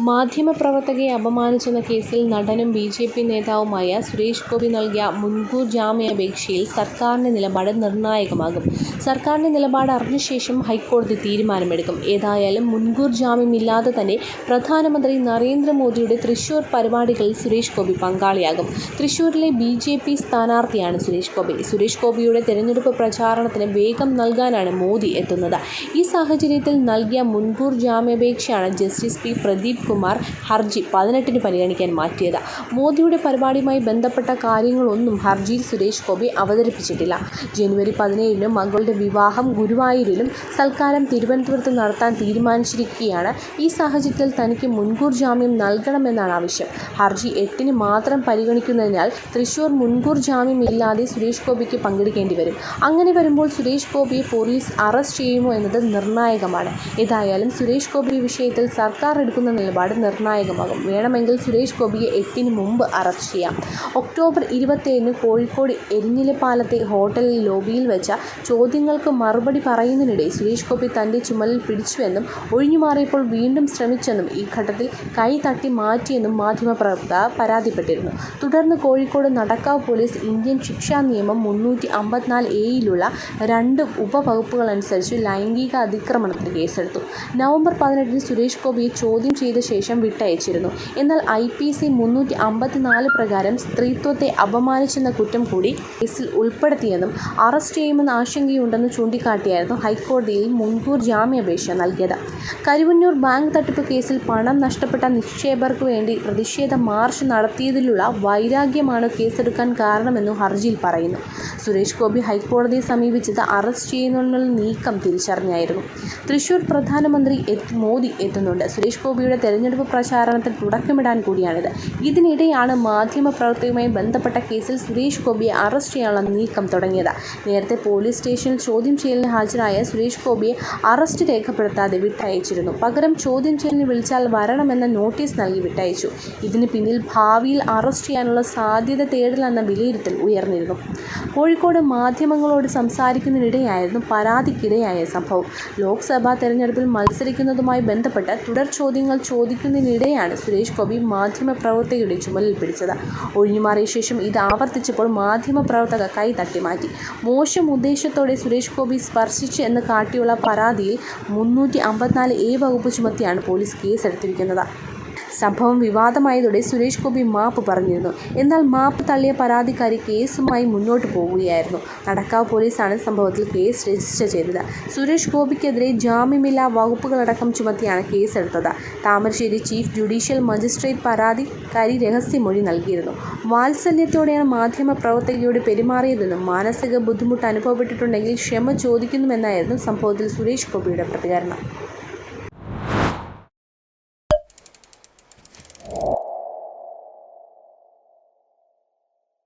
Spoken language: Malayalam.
മാധ്യമപ്രവർത്തകയെ അപമാനിച്ചെന്ന കേസിൽ നടനും ബി. ജെ. പി നേതാവുമായ സുരേഷ് ഗോപി നൽകിയ മുൻകൂർ ജാമ്യാപേക്ഷയിൽ സർക്കാരിന്റെ നിലപാട് നിർണായകമാകും. സർക്കാരിന്റെ നിലപാട് അറിഞ്ഞ ശേഷം ഹൈക്കോടതി തീരുമാനമെടുക്കും. ഏതായാലും മുൻകൂർ ജാമ്യമില്ലാതെ തന്നെ പ്രധാനമന്ത്രി നരേന്ദ്ര മോദിയുടെ തൃശൂർ പരിപാടികളിൽ സുരേഷ് ഗോപി പങ്കാളിയാകും. തൃശൂരിലെ ബി. ജെ. പി സ്ഥാനാർത്ഥിയാണ് സുരേഷ് ഗോപി. സുരേഷ് ഗോപിയുടെ തെരഞ്ഞെടുപ്പ് പ്രചാരണത്തിന് വേഗം നൽകാനാണ് മോദി എത്തുന്നത്. ഈ സാഹചര്യത്തിൽ നൽകിയ മുൻകൂർ ജാമ്യാപേക്ഷയാണ് ജസ്റ്റിസ് പി. പ്രദീപ് കുമാർ ഹർജി പതിനെട്ടിന് പരിഗണിക്കാൻ മാറ്റിയത്. മോദിയുടെ പരിപാടിയുമായി ബന്ധപ്പെട്ട കാര്യങ്ങളൊന്നും ഹർജിയിൽ സുരേഷ് ഗോപി അവതരിപ്പിച്ചിട്ടില്ല. ജനുവരി പതിനേഴിന് മകളുടെ വിവാഹം ഗുരുവായൂരിലും സൽക്കാരം തിരുവനന്തപുരത്ത് നടത്താൻ തീരുമാനിച്ചിരിക്കുകയാണ്. ഈ സാഹചര്യത്തിൽ തനിക്ക് മുൻകൂർ ജാമ്യം നൽകണമെന്നാണ് ആവശ്യം. ഹർജി എട്ടിന് മാത്രം പരിഗണിക്കുന്നതിനാൽ തൃശൂർ മുൻകൂർ ജാമ്യം ഇല്ലാതെ സുരേഷ് ഗോപിക്ക് പങ്കെടുക്കേണ്ടി വരും. അങ്ങനെ വരുമ്പോൾ സുരേഷ് ഗോപിയെ പോലീസ് അറസ്റ്റ് ചെയ്യുമോ എന്നത് നിർണായകമാണ്. ഏതായാലും സുരേഷ് ഗോപി വിഷയത്തിൽ സർക്കാർ എടുക്കുന്ന നിലപാട് നിർണായകമാകും. വേണമെങ്കിൽ സുരേഷ് ഗോപിയെ എട്ടിന് മുമ്പ് അറസ്റ്റ് ചെയ്യാം. ഒക്ടോബർ ഇരുപത്തേഴിന് കോഴിക്കോട് എരിഞ്ഞിലപ്പാലത്തെ ഹോട്ടൽ ലോബിയിൽ വെച്ച ചോദ്യങ്ങൾക്ക് മറുപടി പറയുന്നതിനിടെ സുരേഷ് ഗോപി തന്റെ ചുമലിൽ പിടിച്ചുവെന്നും ഒഴിഞ്ഞുമാറിയപ്പോൾ വീണ്ടും ശ്രമിച്ചെന്നും ഈ ഘട്ടത്തിൽ കൈ തട്ടി മാറ്റിയെന്നും മാധ്യമപ്രവർത്തക പരാതിപ്പെട്ടിരുന്നു. തുടർന്ന് കോഴിക്കോട് നടക്കാവ് പോലീസ് ഇന്ത്യൻ ശിക്ഷാ നിയമം മുന്നൂറ്റി അമ്പത്തിനാല് എയിലുള്ള രണ്ട് ഉപവകുപ്പുകളനുസരിച്ച് ലൈംഗിക അതിക്രമണത്തിന് കേസെടുത്തു. നവംബർ പതിനെട്ടിന് സുരേഷ് ഗോപിയെ ചോദ്യം ചെയ്ത ശേഷം വിട്ടയച്ചിരുന്നു. എന്നാൽ ഐ. പി. സി മുന്നൂറ്റി അമ്പത്തിനാല് പ്രകാരം സ്ത്രീത്വത്തെ അപമാനിച്ചെന്ന കുറ്റം കൂടി കേസിൽ ഉൾപ്പെടുത്തിയെന്നും അറസ്റ്റ് ചെയ്യുമെന്ന ആശങ്കയുണ്ടെന്ന് ചൂണ്ടിക്കാട്ടിയായിരുന്നു ഹൈക്കോടതിയിൽ മുൻകൂർ ജാമ്യാപേക്ഷ നൽകിയത്. കരുവന്നൂർ ബാങ്ക് തട്ടിപ്പ് കേസിൽ പണം നഷ്ടപ്പെട്ട നിക്ഷേപർക്ക് വേണ്ടി പ്രതിഷേധ മാർച്ച് നടത്തിയതിലുള്ള വൈരാഗ്യമാണ് കേസെടുക്കാൻ കാരണമെന്നും ഹർജിയിൽ പറയുന്നു. സുരേഷ് ഗോപി ഹൈക്കോടതിയെ സമീപിച്ചത് അറസ്റ്റ് ചെയ്യുന്നതിനുള്ള നീക്കം തിരിച്ചറിഞ്ഞായിരുന്നു. തൃശൂർ പ്രധാനമന്ത്രി മോദി എത്തുന്നുണ്ട്. സുരേഷ് ഗോപിയുടെ തെരഞ്ഞെടുപ്പ് പ്രചാരണത്തിന് തുടക്കമിടാൻ കൂടിയാണിത്. ഇതിനിടെയാണ് മാധ്യമപ്രവർത്തകയുമായി ബന്ധപ്പെട്ട കേസിൽ സുരേഷ് ഗോപിയെ അറസ്റ്റ് ചെയ്യാനുള്ള നീക്കം തുടങ്ങിയത്. നേരത്തെ പോലീസ് സ്റ്റേഷനിൽ ചോദ്യം ചെയ്യലിന് ഹാജരായ സുരേഷ് ഗോപിയെ അറസ്റ്റ് രേഖപ്പെടുത്താതെ വിട്ടയച്ചിരുന്നു. പകരം ചോദ്യം ചെയ്യലിന് വിളിച്ചാൽ വരണമെന്ന നോട്ടീസ് നൽകി വിട്ടയച്ചു. ഇതിന് പിന്നിൽ ഭാവിയിൽ അറസ്റ്റ് ചെയ്യാനുള്ള സാധ്യത തേടലെന്ന വിലയിരുത്തൽ ഉയർന്നിരുന്നു. കോഴിക്കോട് മാധ്യമങ്ങളോട് സംസാരിക്കുന്നതിനിടെയായിരുന്നു പരാതിക്കിടയായ സംഭവം. ലോക്സഭാ തെരഞ്ഞെടുപ്പിൽ മത്സരിക്കുന്നതുമായി ബന്ധപ്പെട്ട് തുടർചോദ്യങ്ങൾ ചോദിക്കുന്നതിനിടെയാണ് സുരേഷ് ഗോപി മാധ്യമപ്രവർത്തകയുടെ ചുമലിൽ പിടിച്ചത്. ഒഴിഞ്ഞുമാറിയ ശേഷം ഇത് ആവർത്തിച്ചപ്പോൾ മാധ്യമപ്രവർത്തക കൈ തട്ടിമാറ്റി. മോശം ഉദ്ദേശത്തോടെ സുരേഷ് ഗോപി സ്പർശിച്ചു എന്ന് കാട്ടിയുള്ള പരാതിയിൽ മുന്നൂറ്റി അമ്പത്തിനാല് എ വകുപ്പ് ചുമത്തിയാണ് പോലീസ് കേസെടുത്തിരിക്കുന്നത്. സംഭവം വിവാദമായതോടെ സുരേഷ് ഗോപി മാപ്പ് പറഞ്ഞിരുന്നു. എന്നാൽ മാപ്പ് തള്ളിയ പരാതിക്കാരി കേസുമായി മുന്നോട്ട് പോവുകയായിരുന്നു നടക്കാവ് പോലീസാണ് സംഭവത്തിൽ കേസ് രജിസ്റ്റർ ചെയ്തത്. സുരേഷ് ഗോപിക്കെതിരെ ജാമ്യമില്ലാ വകുപ്പുകളടക്കം ചുമത്തിയാണ് കേസെടുത്തത്. താമരശ്ശേരി ചീഫ് ജുഡീഷ്യൽ മജിസ്ട്രേറ്റ് പരാതിക്കാരി രഹസ്യമൊഴി നൽകിയിരുന്നു. വാത്സല്യത്തോടെയാണ് മാധ്യമ പ്രവർത്തകയോട് പെരുമാറിയതെന്നും മാനസിക ബുദ്ധിമുട്ട് അനുഭവപ്പെട്ടിട്ടുണ്ടെങ്കിൽ ക്ഷമ ചോദിക്കുന്നുവെന്നായിരുന്നു സംഭവത്തിൽ സുരേഷ് ഗോപിയുടെ പ്രതികരണം.